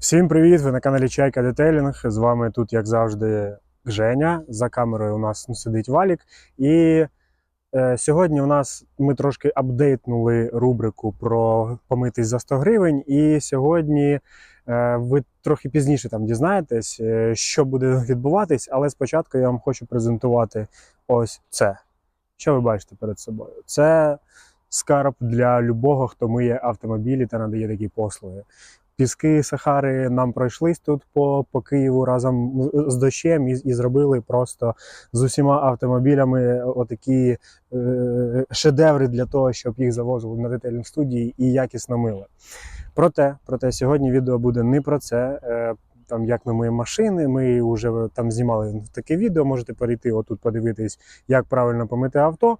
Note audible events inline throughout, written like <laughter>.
Всім привіт! Ви на каналі Чайка Детейлінг. З вами тут, як завжди, Женя. За камерою у нас сидить Валік. І е, сьогодні у нас ми трошки апдейтнули рубрику про помитись за 100 гривень. І сьогодні е, ви трохи пізніше там дізнаєтесь, е, що буде відбуватись, але спочатку я вам хочу презентувати ось це. Що ви бачите перед собою? Це скарб для любого, хто миє автомобілі та надає такі послуги. Піски Сахари нам пройшлись тут по, по Києву разом з дощем і, і зробили просто з усіма автомобілями отакі е, шедеври для того, щоб їх завозили на детельні студії і якісно мили. Проте, проте сьогодні відео буде не про це. Е, там як ми миємо машини, ми вже там знімали таке відео. Можете перейти отут, подивитись, як правильно помити авто.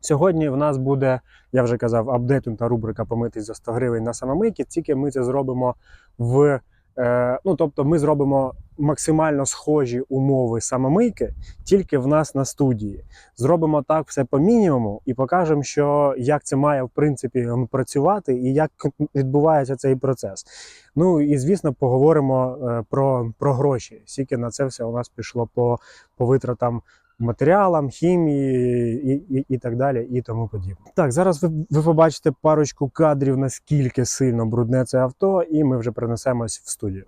Сьогодні в нас буде, я вже казав, апдейтнута рубрика Помитись за 100 гривень на самомийки. Тільки ми це зробимо в. Е, ну, тобто, ми зробимо максимально схожі умови самомийки тільки в нас на студії. Зробимо так все по мінімуму і покажемо, що як це має в принципі працювати і як відбувається цей процес. Ну і звісно, поговоримо е, про, про гроші. Скільки на це все у нас пішло по, по витратам матеріалам, хімії і, і, і так далі, і тому подібне. Так, зараз ви, ви побачите парочку кадрів, наскільки сильно брудне це авто, і ми вже перенесемось в студію.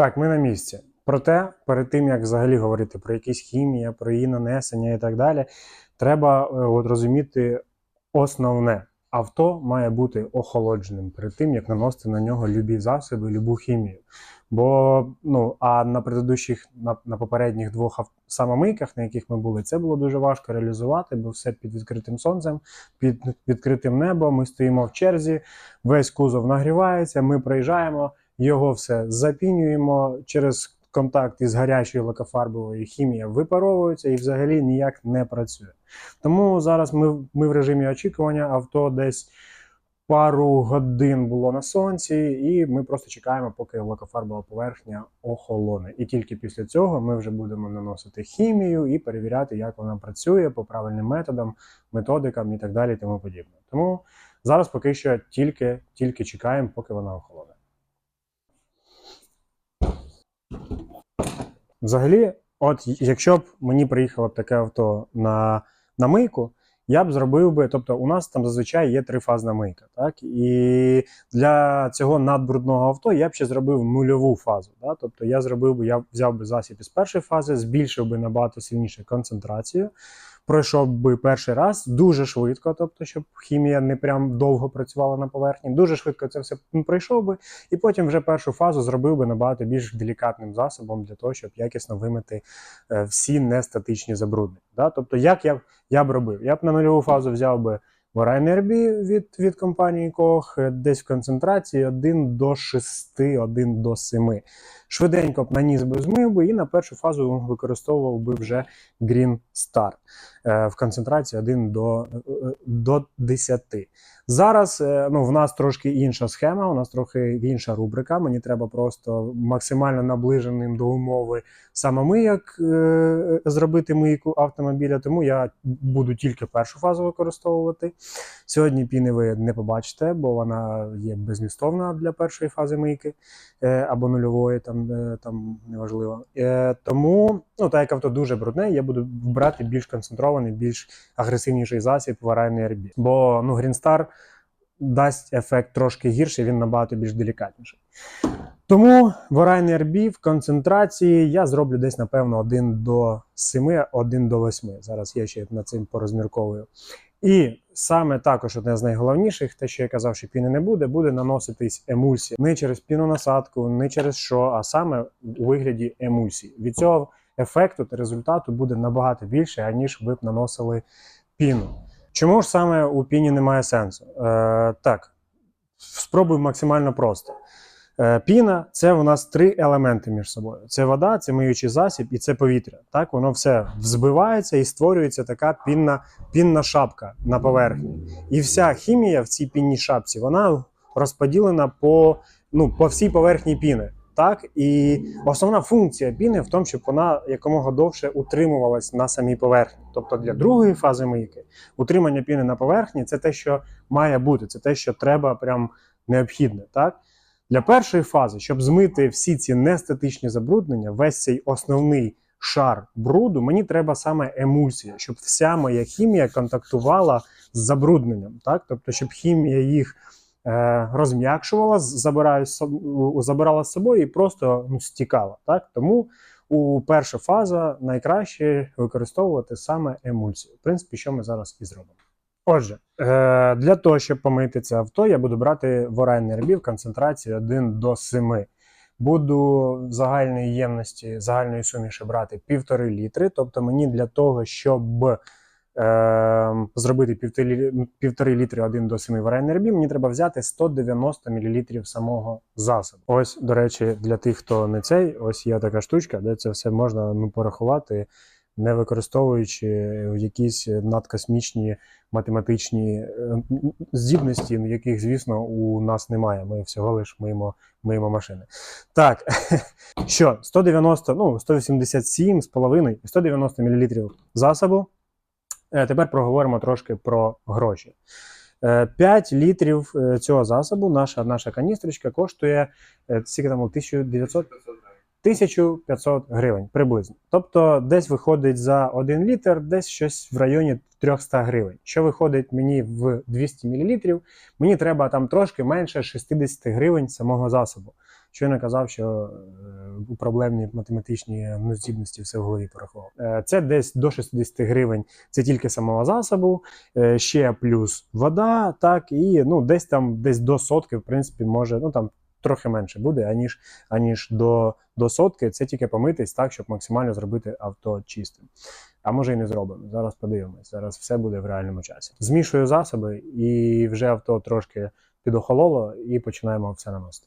Так, ми на місці. Проте, перед тим як взагалі говорити про якісь хімія, про її нанесення і так далі, треба е, от розуміти основне. Авто має бути охолодженим перед тим, як наносити на нього любі засоби, любу хімію. Бо ну а на предыдущих, на, на попередніх двох самомийках, на яких ми були, це було дуже важко реалізувати, бо все під відкритим сонцем, під відкритим небом. Ми стоїмо в черзі, весь кузов нагрівається. Ми приїжджаємо, його все запінюємо через контакт із гарячою лакофарбовою хімія випаровується і взагалі ніяк не працює. Тому зараз ми, ми в режимі очікування авто десь пару годин було на сонці, і ми просто чекаємо, поки лакофарбова поверхня охолоне. І тільки після цього ми вже будемо наносити хімію і перевіряти, як вона працює по правильним методам, методикам і так далі, тому подібне. Тому зараз поки що тільки, тільки чекаємо, поки вона охолоне. Взагалі, от якщо б мені приїхало б таке авто на, на мийку, я б зробив би, тобто у нас там зазвичай є трифазна мийка, так? І для цього надбрудного авто я б ще зробив нульову фазу. Так? Тобто я зробив би, я взяв би засіб із першої фази, збільшив би набагато сильніше концентрацію, пройшов би перший раз дуже швидко, тобто, щоб хімія не прям довго працювала на поверхні. Дуже швидко це все пройшов би, і потім вже першу фазу зробив би набагато більш делікатним засобом для того, щоб якісно вимити е, всі нестатичні забруднення. Да? Тобто, як я, я б робив? Я б на нульову фазу взяв би Варайнербі від, від компанії е, десь в концентрації 1 до 6, 1 до 7. Швиденько б наніс би змив би і на першу фазу використовував би вже Green Star в концентрації 1 до, е, е, до 10. Зараз е, ну, в нас трошки інша схема, у нас трохи інша рубрика. Мені треба просто максимально наближеним до умови самомийок е, зробити мийку автомобіля, тому я буду тільки першу фазу використовувати. Сьогодні піни ви не побачите, бо вона є безмістовна для першої фази мийки е, або нульової, там, е, там неважливо. Е, тому, ну, так як авто дуже брудне, я буду брати більш концентрований, більш агресивніший засіб в варайний RB. Бо ну, Star дасть ефект трошки гірший, він набагато більш делікатніший. Тому варайний RB в концентрації я зроблю десь, напевно, 1 до 7, 1 до 8. Зараз я ще над цим порозмірковую. І саме також одне з найголовніших, те, що я казав, що піни не буде, буде наноситись емульсія. Не через пінонасадку, не через що, а саме у вигляді емульсії. Від цього ефекту та результату буде набагато більше, аніж ви б наносили піну. Чому ж саме у піні немає сенсу? Е, так, спробуй максимально просто. Е, Піна це у нас три елементи між собою: це вода, це миючий засіб і це повітря. Так, воно все взбивається і створюється така пінна, пінна шапка на поверхні. І вся хімія в цій пінній шапці вона розподілена по, ну, по всій поверхні піни. Так, і основна функція піни в тому, щоб вона якомога довше утримувалась на самій поверхні. Тобто для другої фази мийки утримання піни на поверхні це те, що має бути, це те, що треба прям необхідне. Так? Для першої фази, щоб змити всі ці нестатичні забруднення, весь цей основний шар бруду, мені треба саме емульсія, щоб вся моя хімія контактувала з забрудненням. Так? Тобто, щоб хімія їх розм'якшувала, соб- у- забирала з собою і просто ну, стікала. Так? Тому у перша фаза найкраще використовувати саме емульсію. В принципі, що ми зараз і зробимо. Отже, е, для того, щоб помити це авто, я буду брати ворайний рбі концентрації 1 до 7. Буду в загальній ємності, загальної суміші брати 1,5 літри. Тобто мені для того, щоб е, зробити 1,5 півтори літри 1 до 7 варенний рбі, мені треба взяти 190 мл самого засобу. Ось, до речі, для тих, хто не цей, ось є така штучка, де це все можна ну, порахувати, не використовуючи якісь надкосмічні математичні е, здібності, яких, звісно, у нас немає. Ми всього лиш миємо, миємо машини. Так, <laughs> що 190, ну 187 з половиною, 190 мл засобу. Е, Тепер проговоримо трошки про гроші. Е, 5 літрів е, цього засобу, наша, наша каністрочка коштує е, скільки там 1900 1500 гривень приблизно. Тобто, десь виходить за 1 літр, десь щось в районі 300 гривень. Що виходить мені в 200 мл, мені треба там трошки менше 60 гривень самого засобу. Що я не казав, що е, у проблемні математичні нездібності все в голові порахував. Е, Це десь до 60 гривень. Це тільки самого засобу, е, ще плюс вода, так і ну десь там, десь до сотки, в принципі, може, ну там трохи менше буде, аніж аніж до, до сотки. Це тільки помитись так, щоб максимально зробити авто чистим. А може і не зробимо. Зараз подивимось. Зараз все буде в реальному часі. Змішую засоби, і вже авто трошки підохололо, і починаємо все наносити.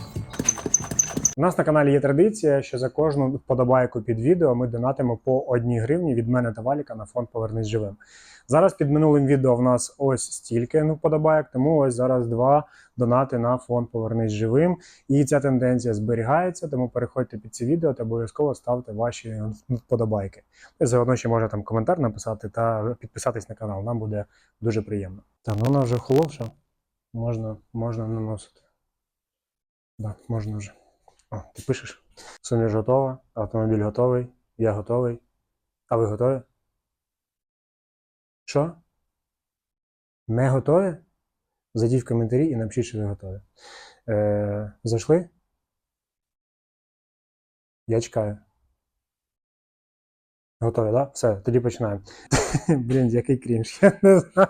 У нас на каналі є традиція, що за кожну вподобайку під відео ми донатимо по одній гривні від мене та Валіка на фонд Повернись живим. Зараз під минулим відео в нас ось стільки вподобайок, тому ось зараз два донати на фонд Повернись живим. І ця тенденція зберігається, тому переходьте під це відео та обов'язково ставте ваші вподобайки. І заодно ще можна там коментар написати та підписатись на канал. Нам буде дуже приємно. Так, ну вона вже холовша. Можна, можна наносити. Так, можна вже. О, ти пишеш? Суміш готова, автомобіль готовий, я готовий. А ви готові? Що? Не готові? Зайдіть в коментарі і напишіть, що ви готові. Е, зайшли? Я чекаю. Готові? Да? Все, тоді починаємо. <laughs> Блін, який крінж. Я не знаю.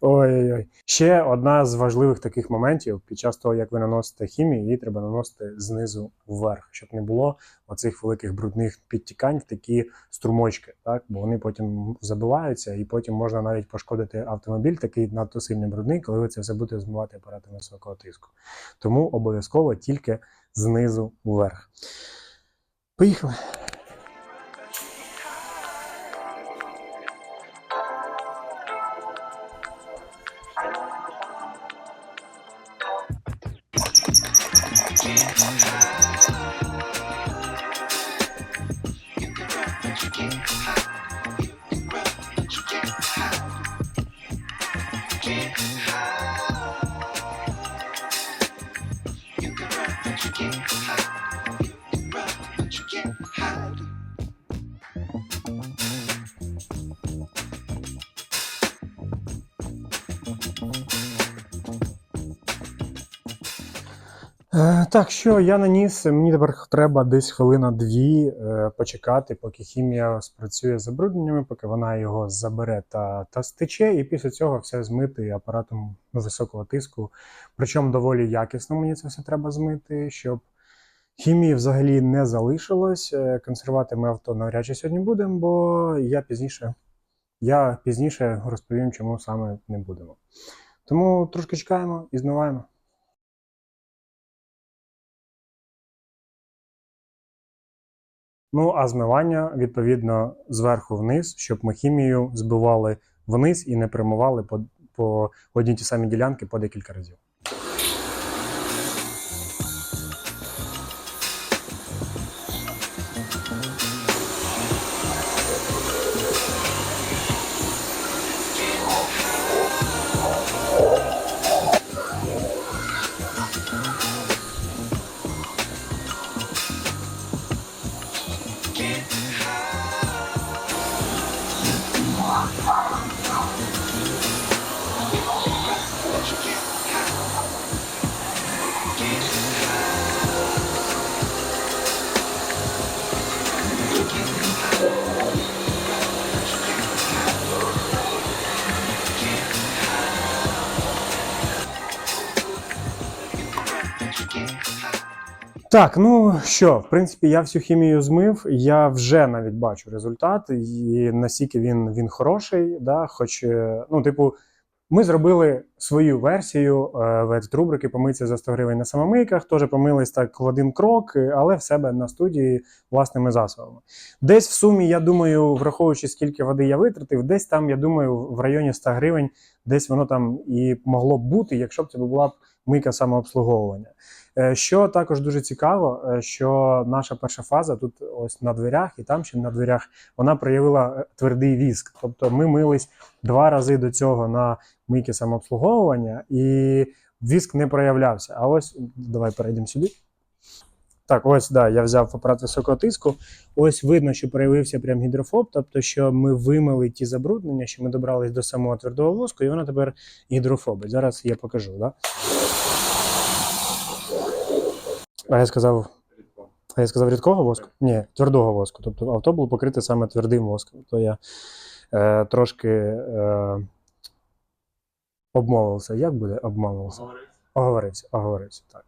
Ой-ой-ой. Ще одна з важливих таких моментів під час того, як ви наносите хімію, її треба наносити знизу вверх, щоб не було оцих великих брудних підтікань в такі струмочки, так? бо вони потім забиваються, і потім можна навіть пошкодити автомобіль, такий надто сильно брудний, коли ви це все будете змивати апаратом високого тиску. Тому обов'язково тільки знизу вверх. Поїхали. magical. Так, що я наніс, мені тепер треба десь хвилина-дві е, почекати, поки хімія спрацює з забрудненнями, поки вона його забере та, та стече, і після цього все змити апаратом високого тиску. Причому доволі якісно мені це все треба змити, щоб хімії взагалі не залишилось. Е, Консервувати ми авто навряд чи сьогодні будемо, бо я пізніше, я пізніше розповім, чому саме не будемо. Тому трошки чекаємо і змиваємо. Ну, а змивання, відповідно, зверху вниз, щоб ми хімію збивали вниз і не примивали по, по одній ті самі ділянки по декілька разів. Так, ну що, в принципі, я всю хімію змив. Я вже навіть бачу результат, і наскільки він, він хороший. Да? Хоч, е, ну, типу, ми зробили свою версію е, рубрики помитися за 100 гривень на самомийках. Теж помились так в один крок, е, але в себе на студії власними засобами. Десь в сумі, я думаю, враховуючи скільки води я витратив, десь там, я думаю, в районі 100 гривень, десь воно там і могло б бути, якщо б це була б мийка самообслуговування. Е, Що також дуже цікаво, е, що наша перша фаза тут ось на дверях, і там ще на дверях вона проявила е, твердий віск. Тобто ми мились два рази до цього на мийки самообслуговування, і віск не проявлявся. А ось давай перейдемо сюди. Так, ось да, я взяв апарат високого тиску. Ось видно, що проявився прям гідрофоб, тобто, що ми вимили ті забруднення, що ми добрались до самого твердого воску, і воно тепер гідрофобить. Зараз я покажу. Да? А я сказав. А я сказав рідкого воску? Ні, твердого воску. Тобто авто було покрите саме твердим воском. То я е, трошки е, обмовився. Як буде обмовився? Оговорився, оговорився, так.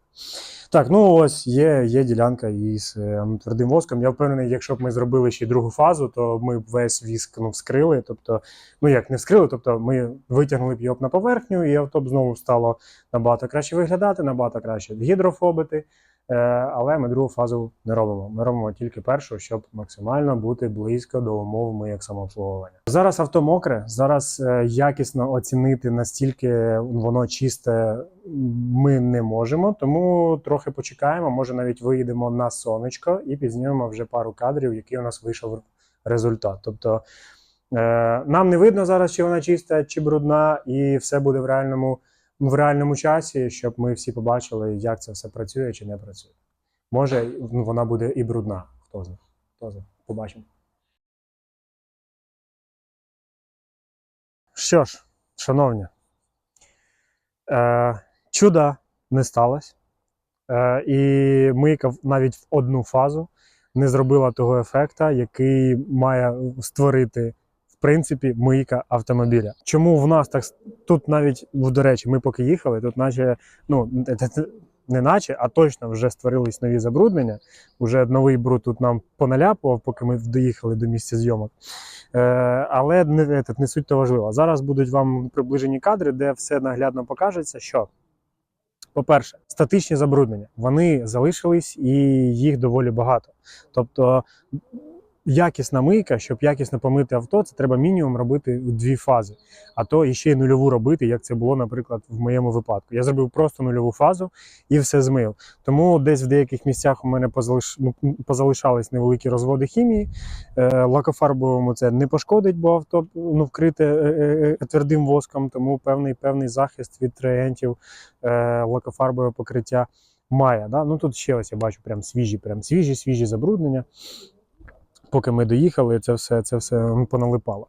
Так, ну ось є, є ділянка із е, твердим воском. Я впевнений, якщо б ми зробили ще другу фазу, то ми б весь віск ну, вскрили. Тобто, ну як не вскрили, тобто ми витягнули б його на поверхню, і авто б знову стало набагато краще виглядати, набагато краще гідрофобити. Е, але ми другу фазу не робимо. Ми робимо тільки першу, щоб максимально бути близько до умов як самообслуговування. Зараз авто мокре, зараз е, якісно оцінити настільки воно чисте ми не можемо, тому трохи почекаємо. Може навіть виїдемо на сонечко і підзнімемо вже пару кадрів, який у нас вийшов результат. Тобто е, нам не видно зараз, чи вона чиста, чи брудна, і все буде в реальному в реальному часі, щоб ми всі побачили, як це все працює чи не працює. Може, ну, вона буде і брудна. Хто знає? Хто знає? Побачимо. Що ж, шановні, е, чуда не сталося. Е, і мийка навіть в одну фазу не зробила того ефекта, який має створити. В принципі, мийка автомобіля. Чому в нас так тут навіть, до речі, ми поки їхали, тут наче, ну не- наче, а точно вже створились нові забруднення. Уже новий бруд тут нам поналяпував, поки ми доїхали до місця зйомок. Е, але не, не суть то важливо. Зараз будуть вам приближені кадри, де все наглядно покажеться, що. По-перше, статичні забруднення вони залишились і їх доволі багато. Тобто якісна мийка, щоб якісно помити авто, це треба мінімум робити в дві фази, а то і ще й нульову робити, як це було, наприклад, в моєму випадку. Я зробив просто нульову фазу і все змив. Тому десь в деяких місцях у мене позалиш... ну, позалишались невеликі розводи хімії. Е, лакофарбовому це не пошкодить, бо авто ну, вкрите е, е, твердим воском, тому певний певний захист від реагентів лакофарбове покриття має. Да? Ну тут ще ось я бачу прям свіжі, прям свіжі, свіжі забруднення. Поки ми доїхали, це все, це все поналипало.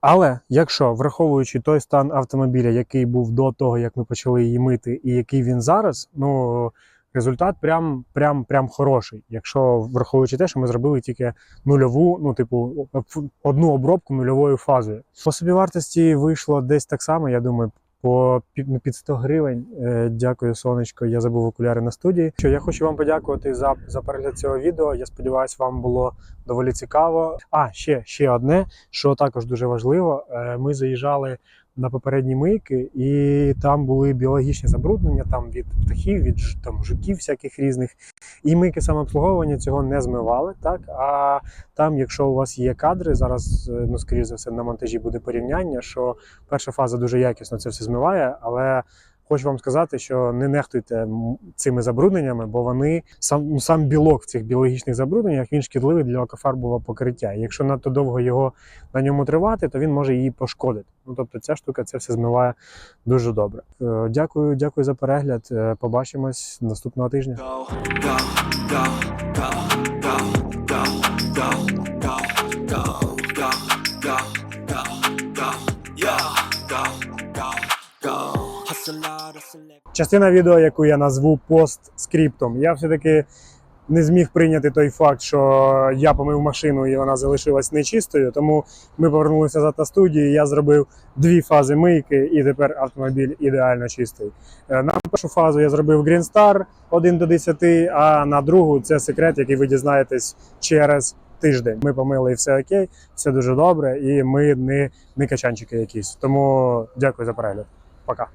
Але якщо враховуючи той стан автомобіля, який був до того, як ми почали її мити, і який він зараз, ну результат прям, прям, прям хороший. Якщо враховуючи те, що ми зробили тільки нульову, ну, типу, одну обробку нульовою фазою. По собівартості вийшло десь так само, я думаю. По ну, під 100 гривень. Е, дякую, сонечко. Я забув окуляри на студії. Що я хочу вам подякувати за, за перегляд цього відео. Я сподіваюся, вам було доволі цікаво. А ще, ще одне, що також дуже важливо. Е, ми заїжджали на попередні мийки, і там були біологічні забруднення там від птахів, від там жуків всяких різних. І мийки самообслуговування цього не змивали. Так а там, якщо у вас є кадри, зараз е, ну скоріш за все на монтажі буде порівняння, що перша фаза дуже якісно це все змиває, але. Хочу вам сказати, що не нехтуйте цими забрудненнями, бо вони сам ну, сам білок в цих біологічних забрудненнях він шкідливий для окофарбового покриття. І якщо надто довго його на ньому тривати, то він може її пошкодити. Ну тобто, ця штука це все змиває дуже добре. Е, дякую, дякую за перегляд. Е, побачимось наступного тижня. go, go, go, go, go, go. Частина відео, яку я назву постскриптом, я все-таки не зміг прийняти той факт, що я помив машину і вона залишилась нечистою. Тому ми повернулися назад на студію. Я зробив дві фази мийки, і тепер автомобіль ідеально чистий. Е, На першу фазу я зробив Green Star 1 до 10, а на другу це секрет, який ви дізнаєтесь через тиждень. Ми помили і все окей, все дуже добре, і ми не, не качанчики якісь. Тому дякую за перегляд. Пока.